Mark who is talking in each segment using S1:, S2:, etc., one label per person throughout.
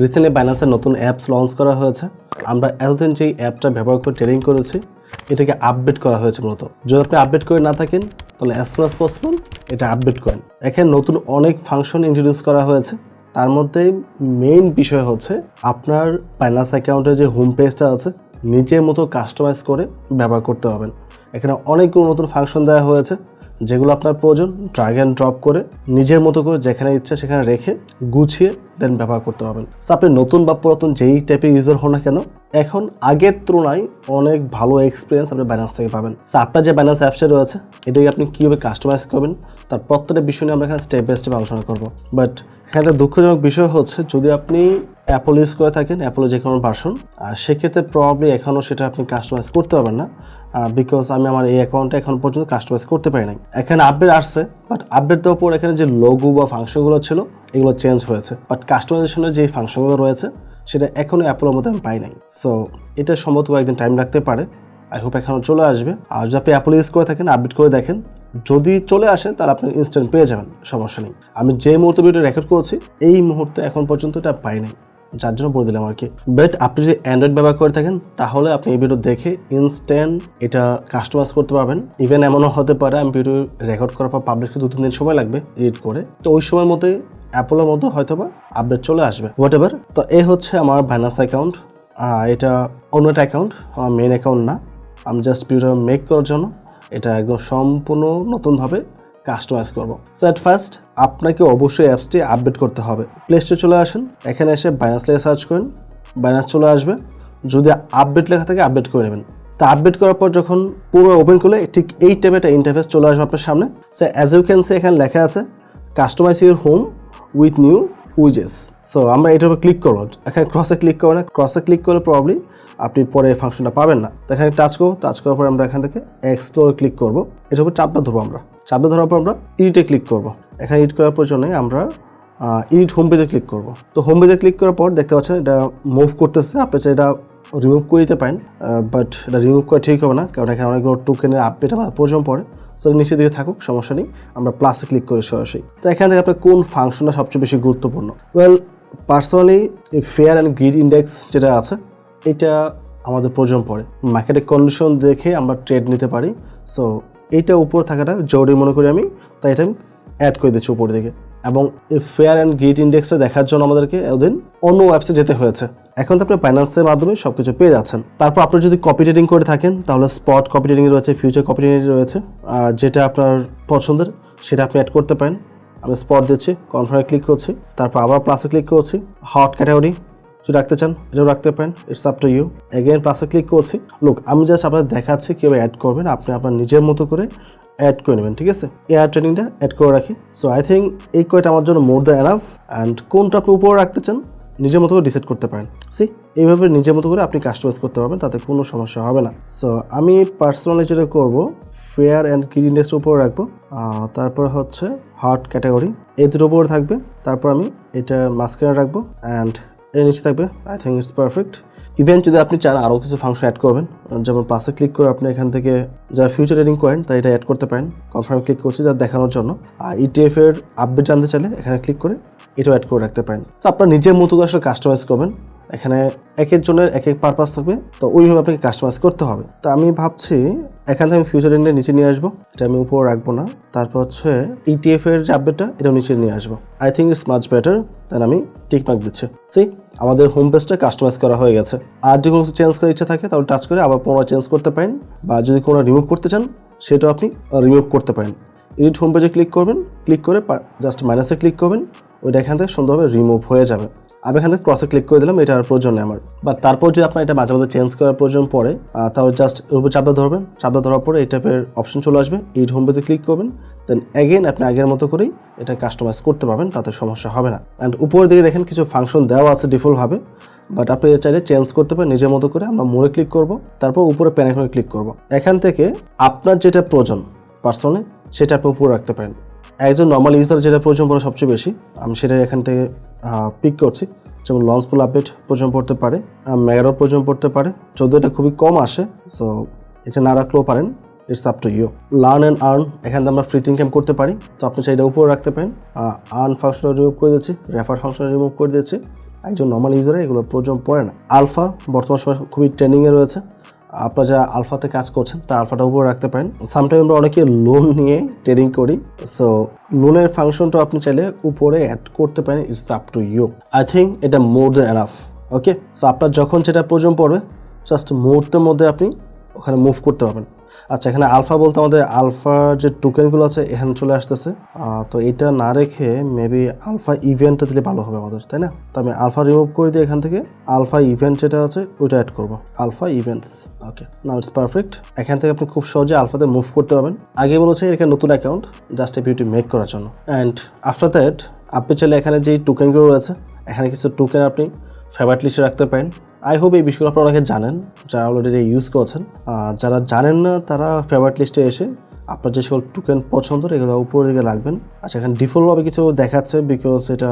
S1: Recently বাইন্যান্সের নতুন apps launch করা হয়েছে। আমরা এতদিন যেই অ্যাপটা ব্যবহার করে ট্রেনিং করেছি, এটাকে আপডেট করা হয়েছে মূলত। যদি আপনি আপডেট করে না থাকেন, তাহলে অ্যাজ সুন অ্যাজ পসিবল এটা আপডেট করেন। এখানে নতুন অনেক ফাংশন ইন্ট্রোডিউস করা হয়েছে। তার মধ্যে মেইন বিষয় হচ্ছে আপনার বাইন্যান্স অ্যাকাউন্টে যে হোম পেজটা আছে, নিজের মতো কাস্টমাইজ করে ব্যবহার করতে পারবেন। এখানে অনেকগুলো নতুন ফাংশন দেওয়া হয়েছে। যেগুলো আপনার প্রয়োজন ড্রাগ অ্যান্ড ড্রপ করে, নিজের মতো করে যেখানে ইচ্ছা সেখানে রেখে গুছিয়ে দেন ব্যবহার করতে পারবেন। আপনি নতুন বা পুরাতন যেই টাইপের ইউজার হন না কেন, এখন আগের তুলনায় অনেক ভালো এক্সপিরিয়েন্স আপনি ব্যালেন্স থেকে পাবেন। সো আপনার যে ব্যালেন্স অ্যাপসে রয়েছে, এটাকে আপনি কীভাবে কাস্টমাইজ করবেন, তার প্রত্যেকটা বিষয় নিয়ে আমরা এখানে স্টেপ বাই স্টেপ আলোচনা করব। বাট এখানে একটা দুঃখজনক বিষয় হচ্ছে, যদি আপনি অ্যাপল ইউজ করে থাকেন অ্যাপলের যে কোনো ভার্সন আর সেক্ষেত্রে প্রবলি এখনও সেটা আপনি কাস্টমাইজ করতে পারবেন না। বিকজ আমি আমার এই অ্যাকাউন্টে এখন পর্যন্ত কাস্টমাইজ করতে পারি নাই। এখানে আপডেট আসছে বাট আপডেট দেওয়ার পর এখানে যে লোগো বা ফাংশনগুলো ছিল, এগুলো চেঞ্জ হয়েছে। বাট কাস্টমাইজেশনের যে ফাংশনগুলো রয়েছে, সেটা এখনও অ্যাপলের মধ্যে আমি পাই নাই। সো এটা সম্ভবত কয়েকদিন টাইম লাগতে পারে। আই হোপ এখনও চলে আসবে। আর যদি আপনি অ্যাপল ইউজ করে থাকেন আপডেট করে দেখেন, যদি চলে আসে তাহলে আপনি ইনস্ট্যান্ট পেয়ে যাবেন, সমস্যা নেই। আমি যে মুহূর্তে ভিডিও রেকর্ড করেছি, এই মুহূর্তে এখন পর্যন্ত এটা পাই নাই। যার জন্য বলে দিলাম আর কি। বাট আপনি যদি অ্যান্ড্রয়েড ব্যবহার করে থাকেন, তাহলে আপনি এই ভিডিও দেখে ইনস্ট্যান্ট এটা কাস্টমাইজ করতে পারবেন। ইভেন এমনও হতে পারে, আমি ভিডিও রেকর্ড করার পর পাবলিশকে দু তিন দিন সময় লাগবে এডিট করে। তো ওই সময়ের মধ্যে অ্যাপলের মধ্যে হয়তো বা আপডেট চলে আসবে। হোয়াট এভার তো এ হচ্ছে আমার বাইনান্স অ্যাকাউন্ট এটা অন্য একটা অ্যাকাউন্ট আমার মেন অ্যাকাউন্ট না। আমি জাস্ট ভিডিও মেক করার জন্য। এটা একদম সম্পূর্ণ নতুনভাবে কাস্টমাইজ করব। সো অ্যাট ফার্স্ট আপনাকে অবশ্যই অ্যাপসটি আপডেট করতে হবে। প্লে স্টোরে চলে আসেন। এখানে এসে বাইনান্স লেগে সার্চ করেন। বাইনান্স চলে আসবে। যদি আপডেট লেখা থাকে আপডেট করে নেবেন। তা আপডেট করার পর যখন পুরো ওপেন করলে, ঠিক এই টাইপের একটা ইন্টারফেস চলে আসবে আপনার সামনে। So as you can say এখানে লেখা আছে customize your home with new উইজেস so আমরা এটার উপর ক্লিক করব। এখানে ক্রসে ক্লিক করব না। ক্রসে ক্লিক করলে প্রবলি আপনি পরে ফাংশনটা পাবেন না। তো এখানে টাচ করব। টাচ করার পর আমরা এখান থেকে এক্সপ্লোর ক্লিক করব। এটার উপর চাপটা ধরবো আমরা। চাপটা ধরার পর আমরা ইডিটে ক্লিক করব। এখানে ইডিট করার প্রয়োজনে আমরা ইডিট হোম পেজে ক্লিক করব। তো হোম পেজে ক্লিক করার পর দেখতে পাচ্ছেন এটা মুভ করতেছে, আপনি চাই এটা রিমুভ করে দিতে পারেন বাট এটা রিমুভ করা ঠিক হবে না, কারণ এখানে অনেকগুলো টোকেনের আপডেট আমার প্রয়োজন পড়ে। সো নিচের দিকে থাকুক, সমস্যা নেই, আমরা প্লাসে ক্লিক করি সরাসরি। তো এখান থেকে আপনার কোন ফাংশনটা সবচেয়ে বেশি গুরুত্বপূর্ণ? Well personally fear and greed index যেটা আছে, এটা আমাদের প্রয়োজন পড়ে। মার্কেটের কন্ডিশন দেখে আমরা ট্রেড নিতে পারি। সো এইটা উপরে থাকাটা জরুরি মনে করি আমি। তাই এটা আমি অ্যাড করে দিচ্ছি উপর দিকে। এবং ফেয়ার অ্যান্ড গ্রিড ইন্ডেক্সটা দেখার জন্য আমাদেরকে ওদিন অন্য ওয়েবসাইট যেতে হয়েছে। এখন তো আপনি ফাইন্যান্সের মাধ্যমে সব কিছু পেয়ে যাচ্ছেন। তারপর আপনি যদি কপি ট্রেডিং করে থাকেন, তাহলে স্পট কপি ট্রেডিং রয়েছে ফিউচার কপি ট্রেডিং রয়েছে। আর যেটা আপনার পছন্দের, সেটা আপনি অ্যাড করতে পারেন। আমি স্পট দিচ্ছি কনফার্মে ক্লিক করছি। তারপর আবার প্লাসে ক্লিক করছি। হট ক্যাটাগরি যদি রাখতে চান, এটাও রাখতে পারেন। It's up to you again প্লাসে ক্লিক করছি। লুক আমি জাস্ট আপনাদের দেখাচ্ছি কীভাবে অ্যাড করবেন। আপনি আপনার নিজের মতো করে অ্যাড করে নেবেন, ঠিক আছে? এয়ার ট্রেনিংটা অ্যাড করে রাখি। সো আই থিঙ্ক এই কয়টা আমার জন্য মোর দ্য এনাফ অ্যান্ড কোনটা আপনি উপরে রাখতে চান, নিজের মতো করে ডিসাইড করতে পারেন। সি এইভাবে নিজের মতো করে আপনি কাস্টমাইজ করতে পারবেন, তাতে কোনো সমস্যা হবে না। সো আমি পার্সোনালি যেটা করব ফেয়ার অ্যান্ড গ্রিন ইন্ডেক্সের উপরে রাখব। তারপর হচ্ছে হট ক্যাটাগরি এই দুটোর উপরে থাকবে। তারপর আমি এটা মাঝখানে রাখব। অ্যান্ড এর নিচে থাকবে। I think it's perfect even যদি আপনি চান আরও কিছু ফাংশন অ্যাড করবেন। যেমন পাশে ক্লিক করে আপনি এখান থেকে যারা ফিউচার ট্রেডিং করেন তাই এটা অ্যাড করতে পারেন। কনফার্ম ক্লিক করছি যা দেখানোর জন্য। আর ইটিএফ এর আপডেট জানতে চাইলে এখানে ক্লিক করে এটাও অ্যাড করে রাখতে পারেন। তো আপনার নিজের মতো আসলে কাস্টমাইজ করবেন। এখানে এক একজনের এক এক পারপাস থাকবে, তো ওইভাবে আপনাকে কাস্টমাইজ করতে হবে। তো আমি ভাবছি এখান থেকে আমি ফিউচার ট্রেন্ডের নিচে নিয়ে আসব, এটা আমি উপর রাখব না। তারপর হচ্ছে ইটিএফ এর যে আপডেটটা এটাও নিচে নিয়ে আসব। I think it's much better than আমি টিক মার্ক দিচ্ছি। সি আমাদের হোম পেজটা কাস্টমাইজ করা হয়ে গেছে। আর যদি কোনো চেঞ্জ করার ইচ্ছা থাকে, তাহলে টাচ করে আবার পুনরায় চেঞ্জ করতে পারেন। বা যদি কোনো রিমুভ করতে চান, সেটাও আপনি রিমুভ করতে পারেন। এডিট হোম পেজে ক্লিক করবেন। ক্লিক করে জাস্ট মাইনাসে ক্লিক করবেন। ওইটা এখান থেকে সুন্দরভাবে রিমুভ হয়ে যাবে। আমি এখানে ক্রসে ক্লিক করে দিলাম, এটা আর প্রয়োজন নেই আমার। বা তারপর যদি আপনার এটা মাঝে মাঝে চেঞ্জ করার প্রয়োজন পড়ে তাহলে জাস্ট এর উপর চাপটা ধরবেন। চাপটা ধরার পরে এই টাইপের অপশন চলে আসবে, এই হোম পেজে ক্লিক করবেন। দেন অ্যাগেন আপনি আগের মতো করেই এটা কাস্টমাইজ করতে পারবেন, তাতে সমস্যা হবে না। অ্যান্ড উপরের দিকে দেখেন কিছু ফাংশন দেওয়া আছে ডিফল্টভাবে বাট আপনি চাইলে চেঞ্জ করতে পারেন, নিজের মতো করে আমরা মোড়ে ক্লিক করব, তারপর উপরে প্যানেলে ক্লিক করব। এখান থেকে আপনার যেটা প্রয়োজন পার্সনে সেটা আপনি উপরে রাখতে পারেন। একজন নর্মাল ইউজার যেটা প্রয়োজন পড়ে সবচেয়ে বেশি, আমি সেটা এখান থেকে পিক করছি। যেমন লঞ্চ পুল আপডেট প্রয়োজন পড়তে পারে মেগারো প্রয়োজন পড়তে পারে যদিও এটা খুবই কম আসে সো এটা না রাখলেও পারেন it's up to you learn and earn এখান থেকে আমরা ফ্রি ইনকাম করতে পারি, তো আপনি চাইলে উপরে রাখতে পারেন। আর্ন ফাংশন রিমুভ করে দিচ্ছি রেফার ফাংশন রিমুভ করে দিচ্ছি একজন নর্মাল ইউজারে এগুলো প্রয়োজন পড়ে না। আলফা বর্তমান সময় খুবই ট্রেন্ডিংয়ে রয়েছে আপনারা যারা আলফাতে কাজ করছেন তা আলফাটা উপরে রাখতে পারেন। সামটাইম আমরা অনেকে লোন নিয়ে ট্রেডিং করি। সো লোনের ফাংশনটা আপনি চাইলে উপরে অ্যাড করতে পারেন। It's up to you I think এটা more than enough okay so আপনার যখন সেটা প্রয়োজন পড়বে জাস্ট মুহূর্তের মধ্যে আপনি ওখানে মুভ করতে পারবেন। আচ্ছা এখানে আলফা বলতে আমাদের আলফার যে টোকেনগুলো আছে, এখানে চলে আসতেছে। তো এটা না রেখে মেবি আলফা ইভেন্টটা দিলে ভালো হবে আমাদের, তাই না? তো আমি আলফা রিমুভ করে দিয়ে এখান থেকে। আলফা ইভেন্ট যেটা আছে, ওইটা অ্যাড করব। Alpha events okay now it's perfect এখান থেকে আপনি খুব সহজে আলফাতে মুভ করতে পারবেন। আগে বলেছে এখানে নতুন account just a beauty make করার জন্য। অ্যান্ড আফটার দ্যাট আপনি চাইলে এখানে যেই টোকেনগুলো রয়েছে, এখানে কিছু টোকেন আপনি ফেভারিট লিস্টে রাখতে পারেন। আই হোপ এই বিষয়গুলো আপনারা অনেকে জানেন, যারা অলরেডি ইউজ করছেন। আর যারা জানেন না, তারা ফেভারিট লিস্টে এসে আপনার যে সকল টোকেন পছন্দ, এগুলো উপরে দিকে রাখবেন। আচ্ছা এখানে ডিফল্টভাবে কিছু দেখাচ্ছে বিকজ এটা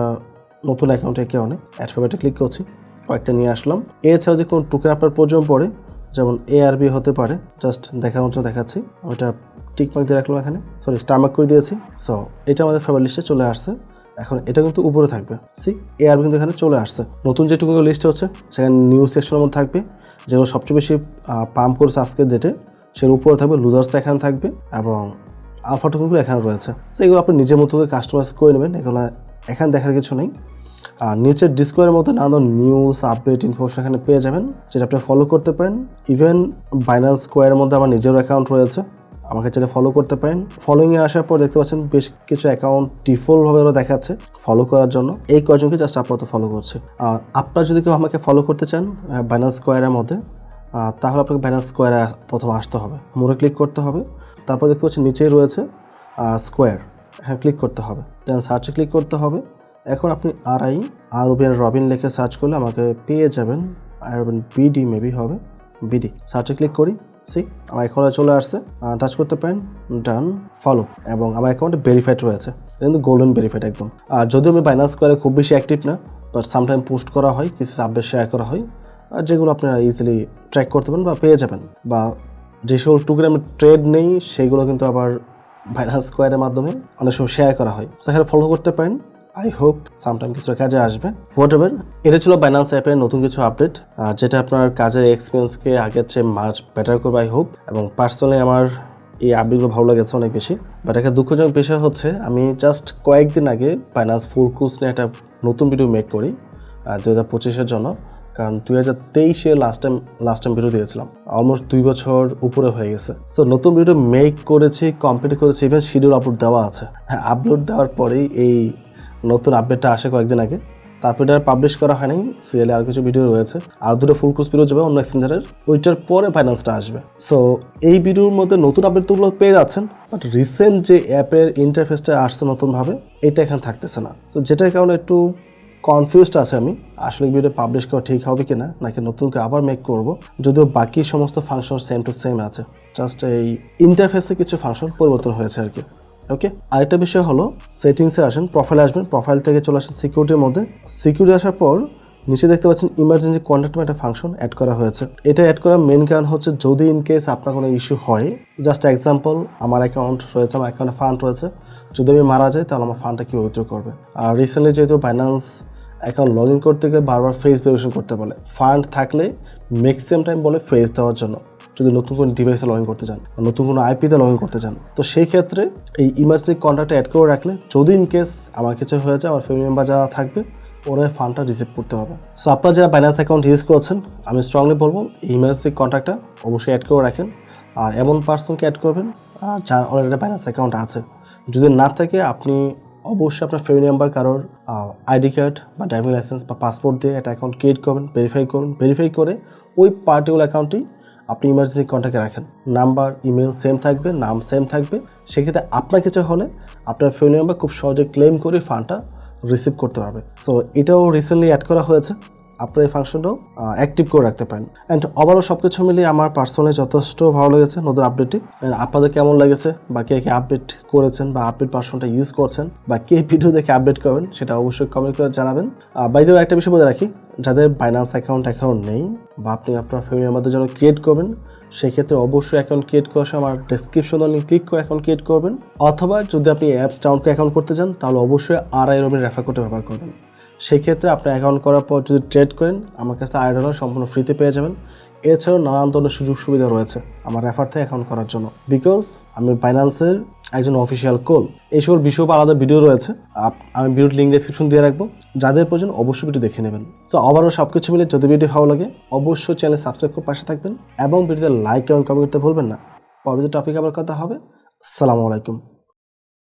S1: নতুন অ্যাকাউন্টে কেউ অনেক অ্যাড ফেভারিটে ক্লিক করছি, কয়েকটা নিয়ে আসলাম। এছাড়াও যে কোনো টোকেন আপনার প্রয়োজন পড়ে, যেমন এ আর বি হতে পারে জাস্ট দেখানোর জন্য দেখাচ্ছি। ওইটা টিক দিয়ে রাখলাম এখানে। সরি স্টার মার্ক করে দিয়েছি। সো এটা আমাদের ফেভারিট লিস্টে চলে আসছে। এখন এটা কিন্তু উপরে থাকবে। সি এ আর কিন্তু এখানে চলে আসছে। নতুন যেটুকু লিস্ট হচ্ছে, সেখানে নিউজ সেকশনের মধ্যে থাকবে, যেগুলো সবচেয়ে বেশি পাম্প করেছে আজকের ডেটে সের উপরে থাকবে লুজার্স এখানে থাকবে এবং আলফা টোকেনগুলো এখানে রয়েছে। সো এগুলো আপনি নিজের মতো করে কাস্টমাইজ করে নেবেন, এগুলো এখানে দেখার কিছু নেই। আর নিচের ডিসকোয়ের মধ্যে নানা নিউজ আপডেট ইনফরমেশন এখানে পেয়ে যাবেন, যেটা আপনি ফলো করতে পারেন। ইভেন বাইন্যান্স স্কোয়ারের মধ্যে আমার নিজের অ্যাকাউন্ট রয়েছে। আমাকে চাইলে ফলো করতে পারেন। ফলোইংয়ে আসার পর দেখতে পাচ্ছেন বেশ কিছু অ্যাকাউন্ট ডিফল্টভাবে ওরা দেখাচ্ছে ফলো করার জন্য। এই কয়জনকে জাস্ট আপাতত ফলো করছে। আর আপনার যদি কেউ আমাকে ফলো করতে চান বাইন্যান্স স্কোয়ারের মধ্যে তাহলে আপনাকে বাইন্যান্স স্কোয়ারে প্রথম আসতে হবে। মোড়ে ক্লিক করতে হবে। তারপর দেখতে পাচ্ছেন নিচেই রয়েছে স্কোয়ার হ্যাঁ ক্লিক করতে হবে। দেন সার্চে ক্লিক করতে হবে। এখন আপনি আর আই আর রবিন রবিন লিখে সার্চ করলে আমাকে পেয়ে যাবেন। আর রবিন বিডি মেবি হবে। বিডি সার্চে ক্লিক করি। সি আমার অ্যাকাউন্টে চলে আসছে। টাচ করতে পারেন ডান ফলো এবং আমার অ্যাকাউন্টে ভেরিফাইড রয়েছে। কিন্তু গোল্ডেন ভেরিফাইড একদম। আর যদিও আমি বাইন্যান্স করে খুব বেশি অ্যাক্টিভ না বাট সামটাইম পোস্ট করা হয়, কিছু আপডেট শেয়ার করা হয়, আর যেগুলো আপনারা ইজিলি ট্র্যাক করতে পারেন বা পেয়ে যাবেন। বা যে সকল টুকুরে ট্রেড নেই, সেগুলো কিন্তু আবার বাইন্যান্স স্কোয়ারের মাধ্যমে অনেক সময় শেয়ার করা হয়। সেখানে ফলো করতে পারেন। আই হোপ সামটাইম কিছু কাজে আসবে। হোয়াট এভার এটা ছিল বাইন্যান্স অ্যাপের নতুন কিছু আপডেট যেটা আপনার কাজের এক্সপিরিয়েন্সকে আগের চেয়ে মাছ বেটার করবে আই হোপ এবং পার্সোনালি আমার এই আপডেটগুলো ভালো লেগেছে অনেক বেশি। বাট একটা দুঃখজনক বিষয় হচ্ছে, আমি জাস্ট কয়েকদিন আগে বাইন্যান্স ফুল কোর্স নিয়ে একটা নতুন ভিডিও মেক করি দু হাজার পঁচিশের জন্য, কারণ দুই হাজার তেইশে last time last time video দিয়েছিলাম। অলমোস্ট দুই বছর উপরে হয়ে গেছে। সো নতুন ভিডিও মেক করেছি কমপ্লিট করেছি ইভেন শিডিউল আপলোড দেওয়া আছে। হ্যাঁ আপলোড দেওয়ার পরেই এই নতুন আপডেটটা আসে কয়েকদিন আগে। তারপরে এটা পাবলিশ করা হয়নি সিএলে আর কিছু ভিডিও রয়েছে। আর দুটো ফুল কোর্স ভিডিও যাবে, অন্য এক্সচেঞ্জারের ওইটার পরে ফাইন্যান্সটা আসবে। সো এই ভিডিওর মধ্যে নতুন আপডেটগুলো পেয়ে যাচ্ছেন বাট রিসেন্ট যে অ্যাপের ইন্টারফেসটা আসছে নতুনভাবে, এটা এখানে থাকতেছে না। তো যেটার কারণে একটু কনফিউজড আছে আমি, আসলে ভিডিও পাবলিশ করা ঠিক হবে কি না নাকি নতুন করে আবার মেক করব, যদিও বাকি সমস্ত ফাংশন সেম টু সেম আছে। জাস্ট এই ইন্টারফেসে কিছু ফাংশন পরিবর্তন হয়েছে আর কি। ওকে আরেকটা বিষয় হলো সেটিংসে আসেন প্রোফাইলে আসবেন প্রোফাইল থেকে চলে আসেন সিকিউরিটির মধ্যে। সিকিউরিটি আসার পর নিচে দেখতে পাচ্ছেন ইমার্জেন্সি কন্ট্যাক্ট একটা ফাংশন অ্যাড করা হয়েছে। এটা অ্যাড করার মেন কারণ হচ্ছে যদি ইন কেস আপনার কোনো ইস্যু হয় জাস্ট এক্সাম্পল আমার অ্যাকাউন্ট রয়েছে, আমার অ্যাকাউন্টে ফান্ড রয়েছে, যদি আমি মারা যাই, তাহলে আমার ফান্ডটা কী উইথড্র করবে? আর রিসেন্টলি যেহেতু বাইন্যান্স অ্যাকাউন্ট লগ ইন করতে গেলে বারবার ফেস ভেরিফিকেশন করতে বলে। ফান্ড থাকলে ম্যাক্সিমাম টাইম বলে ফেস দেওয়ার জন্য। যদি নতুন কোনো ডিভাইসে লগ ইন করতে চান বা নতুন কোনো আইপিতে লগ ইন করতে চান, তো সেই ক্ষেত্রে এই ইমার্জেন্সি কন্ট্যাক্টটা অ্যাড করে রাখলে যদি ইন কেস আমার কিছু হয়ে যায়, আমার ফ্যামিলি মেম্বার যারা থাকবে, ওরা ফান্ডটা রিসিভ করতে হবে। সো আপনারা যারা বাইন্যান্স অ্যাকাউন্ট ইউজ করছেন, আমি স্ট্রংলি বলব, এই ইমার্জেন্সি কন্ট্যাক্টটা অবশ্যই অ্যাড করে রাখেন। আর এমন পার্সনকে অ্যাড করবেন যার অলরেডি বাইন্যান্স অ্যাকাউন্ট আছে। যদি না থাকে, আপনি অবশ্যই আপনার ফ্যামিলি মেম্বার কারোর আইডি কার্ড বা ড্রাইভিং লাইসেন্স বা পাসপোর্ট দিয়ে একটা অ্যাকাউন্ট ক্রিয়েট করবেন ভেরিফাই করুন। ভেরিফাই করে ওই পার্টিকুলার অ্যাকাউন্টটি আপনি ইমার্জেন্সি কন্ট্যাক্টে রাখেন। নাম্বার ইমেল সেম থাকবে, নাম সেম থাকবে। সেক্ষেত্রে আপনার কিছু হলে আপনার ফ্যামিলি মেম্বার খুব সহজে ক্লেম করে ফান্ডটা রিসিভ করতে পারবে। সো এটাও রিসেন্টলি অ্যাড করা হয়েছে। আপনার এই ফাংশনটাও অ্যাক্টিভ করে রাখতে পারেন। অ্যান্ড ওভারঅল সব কিছু মিলিয়ে আমার পার্সোনালি যথেষ্ট ভালো লেগেছে নতুন আপডেটটি And আপনাদের কেমন লেগেছে? বা কে কে আপডেট করেছেন বা আপডেট পার্সনটা ইউজ করছেন? বা কে ভিডিও দেখে আপডেট করবেন? সেটা অবশ্যই কমেন্ট করে জানাবেন। বাইদেও একটা বিষয় বলে রাখি, যাদের বাইন্যান্স অ্যাকাউন্ট অ্যাকাউন্ট নেই বা আপনি আপনার ফ্যামিলি মেম্বারদের জন্য ক্রিয়েট করবেন, সেক্ষেত্রে অবশ্যই অ্যাকাউন্ট ক্রিয়েট করার সময় আমার ডেসক্রিপশন লিঙ্ক ক্লিক করে অ্যাকাউন্ট ক্রিয়েট করবেন। অথবা যদি আপনি অ্যাপস ডাউনলোড অ্যাকাউন্ট করতে চান, তাহলে অবশ্যই আর আই রবিন রেফার করতে ব্যবহার করবেন। সেই ক্ষেত্রে আপনি অ্যাকাউন্ট করার পর যদি ট্রেড করেন, আমার কাছে আড়াই ডলার সম্পূর্ণ ফ্রিতে পেয়ে যাবেন। এছাড়াও নানান ধরনের সুযোগ সুবিধা রয়েছে আমার রেফার থেকে অ্যাকাউন্ট করার জন্য। বিকজ আমি ফাইন্যান্সের একজন অফিসিয়াল কোল এই সকল বিষয় আলাদা ভিডিও রয়েছে। আমি ভিডিওর লিঙ্ক ডিসক্রিপশন দিয়ে রাখব। যাদের প্রয়োজন অবশ্যই ভিডিও দেখে নেবেন। তো আবারও সব কিছু মিলে যদি ভিডিও ভালো লাগে, অবশ্যই চ্যানেল সাবস্ক্রাইব করে পাশে থাকবেন এবং ভিডিওতে লাইক এবং কমেন্ট করতে ভুলবেন না। পরবর্তী টপিক আবার কথা হবে। আসসালামু আলাইকুম।